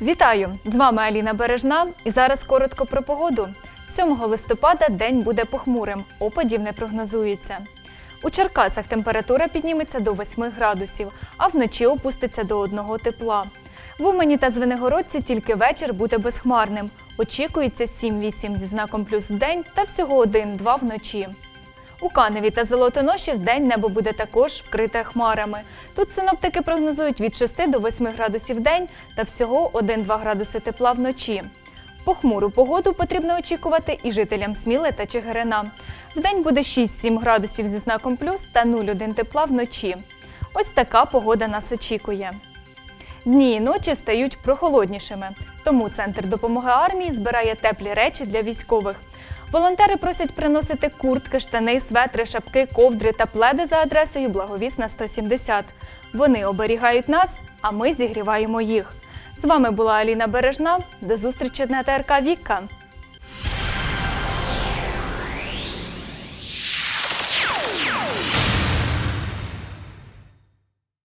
Вітаю! З вами Аліна Бережна. І зараз коротко про погоду. 7 листопада день буде похмурим, опадів не прогнозується. У Черкасах температура підніметься до 8 градусів, а вночі опуститься до 1 тепла. В Умані та Звенигородці тільки вечір буде безхмарним. Очікується 7-8 зі знаком плюс в день та всього 1-2 вночі. У Каневі та Золотоноші в день небо буде також вкрите хмарами. Тут синоптики прогнозують від 6 до 8 градусів в день та всього 1-2 градуси тепла вночі. Похмуру погоду потрібно очікувати і жителям Сміли та Чигирина. Вдень буде 6-7 градусів зі знаком плюс та 0,1 тепла вночі. Ось така погода нас очікує. Дні і ночі стають прохолоднішими, тому центр допомоги армії збирає теплі речі для військових. Волонтери просять приносити куртки, штани, светри, шапки, ковдри та пледи за адресою Благовісна 170. Вони оберігають нас, а ми зігріваємо їх. З вами була Аліна Бережна. До зустрічі на ТРК Вікка.